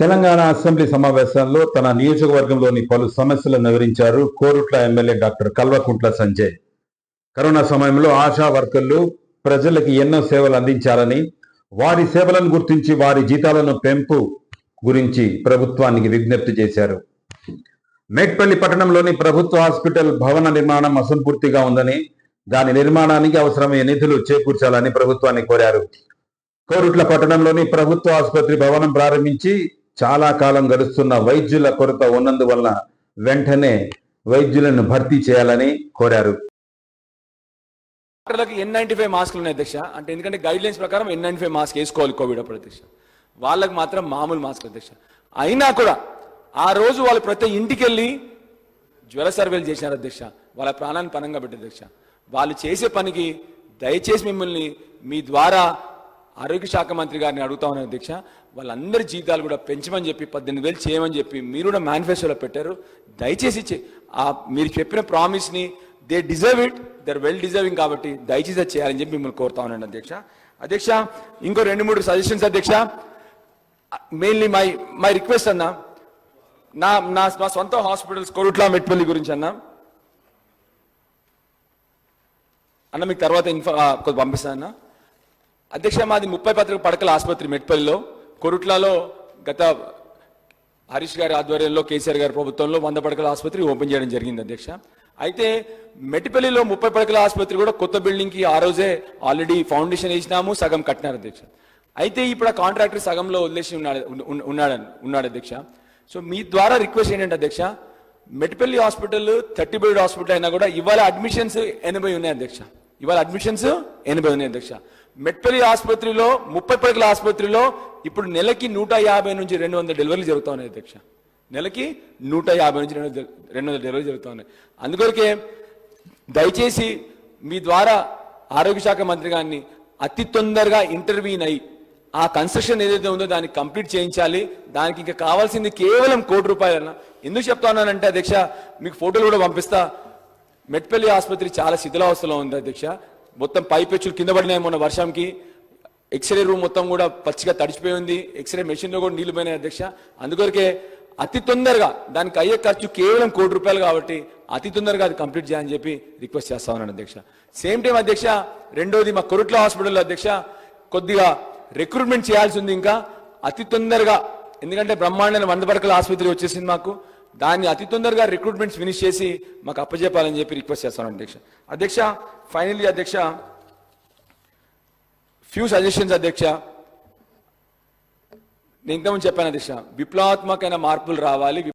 Telangana assembly సమావేశాల్లో తన నియోజకవర్గంలోని పలు సమస్యలను వివరించారు Korutla MLA doctor Kalvakuntla Sanjay. Corona సమయంలో ఆశా వర్కర్లు ప్రజలకు ఎన్నో సేవలు అందించాలని వారి సేవలను గుర్తించి వారి జీతాలను పెంపు గురించి ప్రభుత్వానికి విజ్ఞప్తి చేశారు. మేట్పల్లి పట్టణంలోని ప్రభుత్వ హాస్పిటల్ భవన నిర్మాణం అసంపూర్తిగా ఉందని దాని నిర్మాణానికి అవసరమయ్యే నిధులు చేకూర్చాలని ప్రభుత్వాన్ని కోరారు. కోరుట్ల పట్టణంలోని ప్రభుత్వ ఆసుపత్రి భవనం ప్రారంభించి చాలా కాలం గడుస్తున్న వైద్యుల కొరత ఉన్నందువలన వెంటనే వైద్యులను భర్తీ చేయాలని కోరారు. డాక్టర్లకు ఎన్ నైన్టీ ఫైవ్ మాస్కులు ఉన్నాయి అధ్యక్ష. అంటే ఎందుకంటే గైడ్ లైన్స్ ప్రకారం ఎన్ నైన్టీ ఫైవ్ మాస్క్ వేసుకోవాలి కోవిడ్ అప్పుడు అధ్యక్ష. వాళ్ళకి మాత్రం మామూలు మాస్క్ అధ్యక్ష. అయినా కూడా ఆ రోజు వాళ్ళు ప్రతి ఇంటికి వెళ్ళి జ్వర సర్వేలు చేశారు అధ్యక్ష. వాళ్ళ ప్రాణాన్ని పనంగా పెట్టారు అధ్యక్ష. వాళ్ళు చేసే పనికి దయచేసి మిమ్మల్ని మీ ద్వారా ఆరోగ్య శాఖ మంత్రి గారిని అడుగుతా ఉన్నాను అధ్యక్ష వాళ్ళందరి జీతాలు కూడా పెంచమని చెప్పి పద్దెనిమిది వేలు చేయమని చెప్పి మీరు కూడా మేనిఫెస్టోలో పెట్టారు. దయచేసి చే- ఆ మీరు చెప్పిన ప్రామిస్ని they deserve it they're well deserving కాబట్టి దయచేసి అది చేయాలని చెప్పి మిమ్మల్ని కోరుతా ఉన్నాను అధ్యక్ష. అధ్యక్ష ఇంకో రెండు మూడు సజెషన్స్ అధ్యక్ష. మెయిన్లీ మై మై రిక్వెస్ట్ అన్న నా నా మా సొంత హాస్పిటల్స్ కొరుట్ల మెట్పల్లి గురించి అన్న. అన్న మీకు తర్వాత ఇన్ఫా కొద్ది పంపిస్తాను అన్న అధ్యక్ష మాది ముప్పై పత్రిక పడకల ఆసుపత్రి మెట్పల్లిలో. కొరుట్లలో గత హరీష్ గారి ఆధ్వర్యంలో కేసీఆర్ గారి ప్రభుత్వంలో వంద పడకల ఆసుపత్రి ఓపెన్ చేయడం జరిగింది అధ్యక్ష. అయితే మెట్టిపల్లిలో ముప్పై పడకల ఆసుపత్రి కూడా కొత్త బిల్డింగ్కి ఆ రోజే ఆల్రెడీ ఫౌండేషన్ వేసినాము సగం కట్టినారు అధ్యక్ష. అయితే ఇప్పుడు ఆ కాంట్రాక్టర్ సగంలో వదిలేసి ఉన్నాడు ఉన్- ఉన్నాడు ఉన్నాడు అధ్యక్ష. సో మీ ద్వారా రిక్వెస్ట్ ఏంటంటే అధ్యక్ష Mettipalli hospital thirty bed hospital అయినా కూడా ఇవాళ అడ్మిషన్స్ ఎనభై ఉన్నాయి అధ్యక్ష. ఇవాళ అడ్మిషన్స్ ఎనభై ఉన్నాయి అధ్యక్ష. మెట్పల్లి ఆసుపత్రిలో ముప్పై పడకల ఆసుపత్రిలో ఇప్పుడు నెలకి నూట యాభై నుంచి రెండు వందల డెలివరీలు జరుగుతూ ఉన్నాయి అధ్యక్ష. నెలకి నూట యాభై నుంచి రెండు వందల రెండు వందల డెలివరీ జరుగుతా ఉన్నాయి అందుకొరకే దయచేసి మీ ద్వారా ఆరోగ్య శాఖ మంత్రి గారిని అతి తొందరగా ఇంటర్వ్యూన్ అయ్యి ఆ కన్స్ట్రక్షన్ ఏదైతే ఉందో దాన్ని కంప్లీట్ చేయించాలి. దానికి ఇంకా కావాల్సింది కేవలం కోటి రూపాయలన్న. ఎందుకు చెప్తా ఉన్నానంటే అధ్యక్ష మీకు ఫోటోలు కూడా పంపిస్తా. మెట్పల్లి ఆసుపత్రి చాలా శిథిలావస్థలో ఉంది అధ్యక్ష. మొత్తం పైపెచ్చులు కింద పడినాయి మొన్న వర్షంకి ఎక్స్రే రూమ్ మొత్తం కూడా పచ్చిగా తడిచిపోయి ఉంది. ఎక్స్రే మెషిన్లో కూడా నీళ్ళు పోయినాయి అధ్యక్ష. అందుకొరకే అతి తొందరగా దానికి అయ్యే ఖర్చు కేవలం కోటి రూపాయలు కాబట్టి అతి తొందరగా అది కంప్లీట్ చేయాలని చెప్పి రిక్వెస్ట్ చేస్తా ఉన్నాను అధ్యక్ష. సేమ్ టైం అధ్యక్ష రెండోది మా కొరుట్ల హాస్పిటల్లో అధ్యక్ష కొద్దిగా రిక్రూట్మెంట్ చేయాల్సి ఉంది ఇంకా. అతి తొందరగా ఎందుకంటే బ్రహ్మాండమైన వంద పడకల ఆసుపత్రి వచ్చేసింది మాకు. దాన్ని అతి తొందరగా రిక్రూట్మెంట్స్ ఫినిష్ చేసి మాకు అప్పచెప్పాలని చెప్పి రిక్వెస్ట్ చేస్తాను అధ్యక్ష. అధ్యక్ష ఫైనల్లీ అధ్యక్ష ఫ్యూ సజెషన్స్ అధ్యక్ష. నేను ఇంతకుముందు చెప్పాను అధ్యక్ష విప్లవాత్మకమైన మార్పులు రావాలి